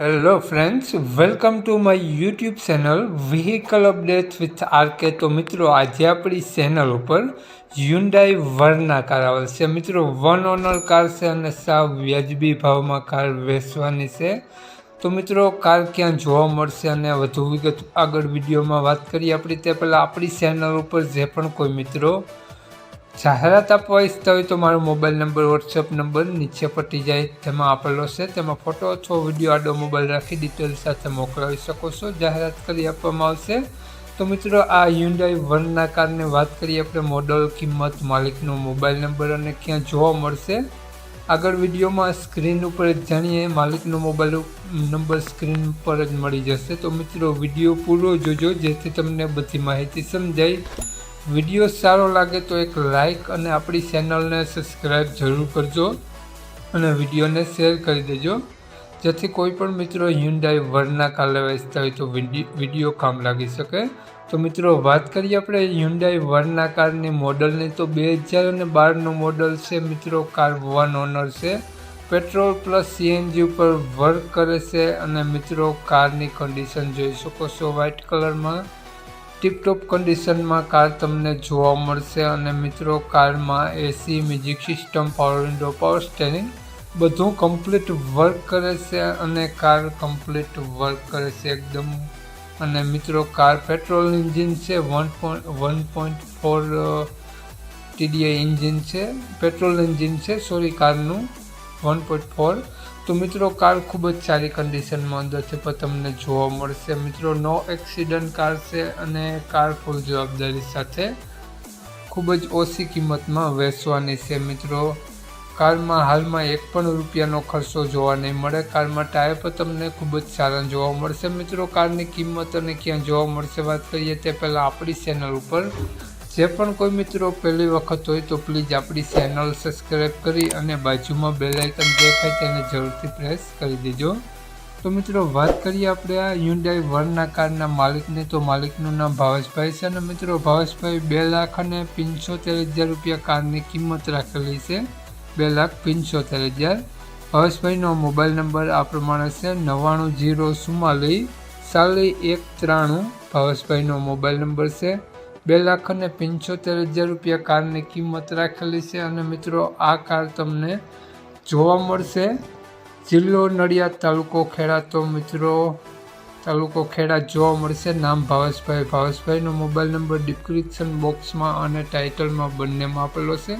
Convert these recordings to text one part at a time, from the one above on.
Hello friends welcome to my YouTube channel vehicle update with RK તો મિત્રો, આજે આપણી ચેનલ ઉપર યુન્ડાઈ વરના કાર આવે છે. મિત્રો વન ઓનર કાર છે અને સાવ વ્યાજબી ભાવમાં કાર વેચવાની છે. તો મિત્રો કાર ક્યાં જોવા મળશે અને વધુ વિગત આગળ વિડીયોમાં વાત કરીએ. આપણી તે પહેલાં આપણી ચેનલ ઉપર જે પણ કોઈ મિત્રો જાહેરાત આપવા ઈચ્છતા હોય તો મારો મોબાઈલ નંબર વોટ્સએપ નંબર નીચે પટી જાય. તેમાં આપેલો છે. તેમાં ફોટો અથવા વીડિયો આડો મોબાઈલ રાખી ડિટેલ સાથે મોકલાવી શકો છો. જાહેરાત કરી આપવામાં આવશે. તો મિત્રો, આ યુન્ડાઈ વનના કારની વાત કરીએ આપણે મોડલ કિંમત, માલિકનો મોબાઈલ નંબર અને ક્યાં જોવા મળશે. આગળ વિડીયોમાં સ્ક્રીન ઉપર જ જાણીએ. માલિકનો મોબાઈલ નંબર સ્ક્રીન પર જ મળી જશે. તો મિત્રો, વીડિયો પૂરો જોજો, જેથી તમને બધી માહિતી સમજાય. વીડિયો સારો લાગે તો એક લાઈક અને આપણી ચેનલને સબસ્ક્રાઈબ જરૂર કરજો અને વિડીયોને શેર કરી દેજો. જેથી કોઈ પણ મિત્રો હ્યુન્ડાઈ વરના કાલે વેચતા હોય તો વીડિયો કામ લાગી શકે. તો મિત્રો, વાત કરીએ આપણે હ્યુન્ડાઈ વરના કારની મોડલની. તો બે હજાર અને બારનું મોડલ છે મિત્રો, કાર વન ઓનર છે. પેટ્રોલ પ્લસ સીએનજી ઉપર વર્ક કરે છે અને મિત્રો, કારની કન્ડિશન જોઈ શકો છો વ્હાઇટ કલરમાં ટીપટોપ કન્ડિશનમાં કાર તમને જોવા મળશે અને મિત્રો, કારમાં AC music system power window power steering બધું કમ્પ્લીટ વર્ક કરે છે અને કાર કમ્પ્લીટ વર્ક કરે છે એકદમ. અને મિત્રો, કાર પેટ્રોલ એન્જિન છે one point one point four TDI engine છે પેટ્રોલ એન્જિન છે સોરી કારનું વન પોઈન્ટ ફોર તો મિત્રો કાર ખૂબ જ સારી કન્ડિશનમાં છે, પણ તમને જોવા મળશે. મિત્રો નો એક્સિડન્ટ કાર છે અને કાર ફૂલ જવાબદારી સાથે ખૂબ જ ઓછી કિંમતમાં વેચવાની છે, મિત્રો. કારમાં હાલમાં એક પણ રૂપિયાનો ખર્ચો જોવા નહીં મળે. કારમાં ટાયર પર તમને ખૂબ જ સારા જોવા મળશે. મિત્રો કારની કિંમત અને ક્યાં જોવા મળશે વાત કરીએ તે પહેલાં આપણી ચેનલ ઉપર જે પણ કોઈ મિત્રો પહેલી વખત હોય તો પ્લીઝ આપણી ચેનલ સબસ્ક્રાઈબ કરી અને બાજુમાં બેલ આઇકન દેખાય તેને જરૂરથી પ્રેસ કરી દેજો. તો મિત્રો, વાત કરીએ આપણે આ યુન્ડાઈ વનના કારના માલિકની. તો માલિકનું નામ ભાવેશભાઈ છે અને મિત્રો, ભાવેશભાઈ બે લાખ અને પંચોતેર હજાર રૂપિયા કારની કિંમત રાખેલી છે. બે લાખ પંચોતેર હજાર. ભાવેશભાઈનો મોબાઈલ નંબર આ પ્રમાણે છે નવ્વાણું જીરો ચુમ્માલીસ સાલી એક ત્રાણું. ભાવેશભાઈનો મોબાઈલ નંબર છે બે લાખ અને પંચોતેર હજાર રૂપિયા કારની કિંમત રાખેલી છે અને મિત્રો, આ કાર તમને જોવા મળશે. જિલ્લો નડિયાદ તાલુકો ખેડા, તો મિત્રો, તાલુકો ખેડા જોવા મળશે. નામ ભાવેશભાઈ. ભાવેશભાઈનો મોબાઈલ નંબર ડિસ્ક્રિપ્શન બોક્સમાં અને ટાઇટલમાં બંનેમાં આપેલો છે.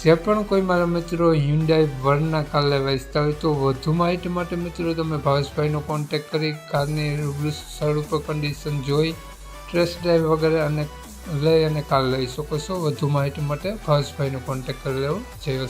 જે પણ કોઈ મારા મિત્રો હ્યુન્ડાઈ વર્ણના કાર લેવા ઇચ્છતા હોય તો વધુ માહિતી માટે મિત્રો તમે ભાવેશભાઈનો કોન્ટેક કરી, કારની રૂબરૂ સ્થળ ઉપર કન્ડિશન જોઈ ટ્રેસ ડ્રાઈવ વગેરે અને લઈ અને કાલ લઈ શકો છો. વધુ માહિતી માટે ભાવેશભાઈનો કોન્ટેક કરી લેવો. જય